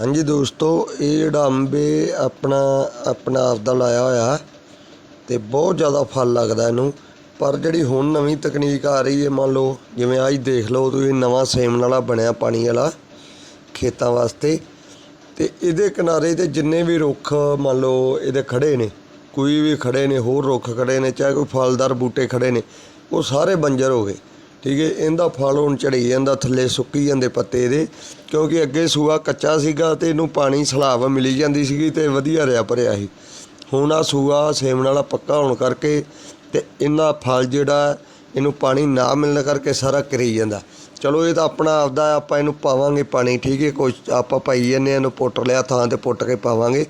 ਹਾਂਜੀ ਦੋਸਤੋ, ਇਹ ਜਿਹੜਾ ਅੰਬੇ ਆਪਣਾ ਆਪਣਾ ਆਪਦਾ ਲਾਇਆ ਹੋਇਆ ਤੇ ਬਹੁਤ ਜ਼ਿਆਦਾ ਫਲ ਲੱਗਦਾ ਇਹਨੂੰ। ਪਰ ਜਿਹੜੀ ਹੁਣ ਨਵੀਂ ਤਕਨੀਕ ਆ ਰਹੀ ਹੈ, ਮੰਨ ਲਓ, ਜਿਵੇਂ ਆਹ ਹੀ ਦੇਖ ਲਓ, ਤੁਸੀਂ ਨਵਾਂ ਸੇਮ ਵਾਲਾ ਬਣਿਆ ਪਾਣੀ ਵਾਲਾ ਖੇਤਾਂ ਵਾਸਤੇ। ਤੇ ਇਹਦੇ ਕਿਨਾਰੇ ਤੇ ਜਿੰਨੇ ਵੀ ਰੁੱਖ, ਮੰਨ ਲਓ, ਇਹਦੇ ਖੜੇ ਨੇ, ਕੋਈ ਵੀ ਖੜੇ ਨੇ, ਹੋਰ ਰੁੱਖ ਖੜੇ ਨੇ, ਚਾਹੇ ਕੋਈ ਫਲਦਾਰ ਬੂਟੇ ਖੜੇ ਨੇ, ਉਹ ਸਾਰੇ ਬੰਜਰ ਹੋ ਗਏ। ਠੀਕ ਹੈ ਇਹਦਾ ਫਲ ਹੁਣ ਚੜੀ ਜਾਂਦਾ ਥੱਲੇ ਸੁੱਕੀ ਜਾਂਦੇ ਪੱਤੇ ਇਹਦੇ ਕਿਉਂਕਿ ਅੱਗੇ ਸੂਆ ਕੱਚਾ ਸੀਗਾ ਤੇ ਇਹਨੂੰ ਪਾਣੀ ਸਲਾਵ ਮਿਲੀ ਜਾਂਦੀ ਸੀਗੀ ਤੇ ਵਧੀਆ ਰਿਆ ਭਰਿਆ ਸੀ। ਹੁਣ ਆ ਸੂਆ ਸੇਮਣ ਵਾਲਾ ਪੱਕਾ ਹੋਣ ਕਰਕੇ ਤੇ ਇਹਨਾਂ ਫਲ ਜਿਹੜਾ ਇਹਨੂੰ ਪਾਣੀ ਨਾ ਮਿਲਣ ਕਰਕੇ ਸਾਰਾ ਕਰੀ ਜਾਂਦਾ। ਚਲੋ ਇਹ ਤਾਂ ਆਪਣਾ ਆਪਦਾ ਆਪਾਂ ਇਹਨੂੰ ਪਾਵਾਂਗੇ ਪਾਣੀ ਠੀਕ ਹੈ ਕੁਛ ਆਪਾਂ ਪਾਈ ਜਾਂਦੇ ਹਾਂ, ਇਹਨੂੰ ਪੁੱਟ ਲਿਆ ਥਾਂ ਤੇ ਪੁੱਟ ਕੇ ਪਾਵਾਂਗੇ।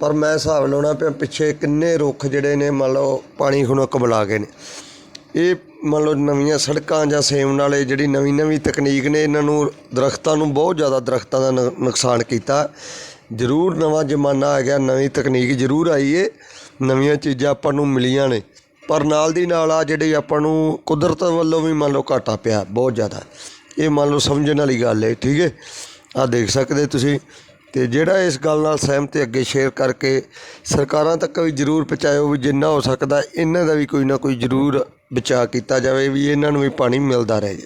ਪਰ ਮੈਂ ਹਿਸਾਬ ਲਾਉਣਾ ਪਿਆ ਪਿੱਛੇ ਕਿੰਨੇ ਰੁੱਖ ਜਿਹੜੇ ਨੇ ਮੰਨ ਲਓ ਪਾਣੀ ਹੁਣ ਕਮਲਾ ਗਏ ਨੇ। ਇਹ ਮੰਨ ਲਓ ਨਵੀਆਂ ਸੜਕਾਂ ਜਾਂ ਸੇਮ ਨਾਲੇ ਜਿਹੜੀ ਨਵੀਂ ਨਵੀਂ ਤਕਨੀਕ ਨੇ, ਇਹਨਾਂ ਨੂੰ ਦਰਖਤਾਂ ਨੂੰ ਬਹੁਤ ਜ਼ਿਆਦਾ ਦਰਖਤਾਂ ਦਾ ਨੁ- ਨੁਕਸਾਨ ਕੀਤਾ। ਜ਼ਰੂਰ ਨਵਾਂ ਜ਼ਮਾਨਾ ਆ ਗਿਆ, ਨਵੀਂ ਤਕਨੀਕ ਜ਼ਰੂਰ ਆਈ ਏ, ਨਵੀਆਂ ਚੀਜ਼ਾਂ ਆਪਾਂ ਨੂੰ ਮਿਲੀਆਂ ਨੇ। ਪਰ ਨਾਲ ਦੀ ਨਾਲ ਆ ਜਿਹੜੀ ਆਪਾਂ ਨੂੰ ਕੁਦਰਤ ਵੱਲੋਂ ਵੀ ਮੰਨ ਲਓ ਘਾਟਾ ਪਿਆ ਬਹੁਤ ਜ਼ਿਆਦਾ। ਇਹ ਮੰਨ ਲਓ ਸਮਝਣ ਵਾਲੀ ਗੱਲ ਹੈ ਠੀਕ ਹੈ ਆ ਦੇਖ ਸਕਦੇ ਤੁਸੀਂ ਅਤੇ ਜਿਹੜਾ ਇਸ ਗੱਲ ਨਾਲ ਸਹਿਮਤ ਹੈ, ਅੱਗੇ ਸ਼ੇਅਰ ਕਰਕੇ ਸਰਕਾਰਾਂ ਤੱਕ ਵੀ ਜ਼ਰੂਰ ਪਹੁੰਚਾਇਓ ਵੀ ਜਿੰਨਾ ਹੋ ਸਕਦਾ, ਇਹਨਾਂ ਦਾ ਵੀ ਕੋਈ ਨਾ ਕੋਈ ਜ਼ਰੂਰ ਬਚਾਅ ਕੀਤਾ ਜਾਵੇ ਵੀ ਇਹਨਾਂ ਨੂੰ ਵੀ ਪਾਣੀ ਮਿਲਦਾ ਰਹੇ।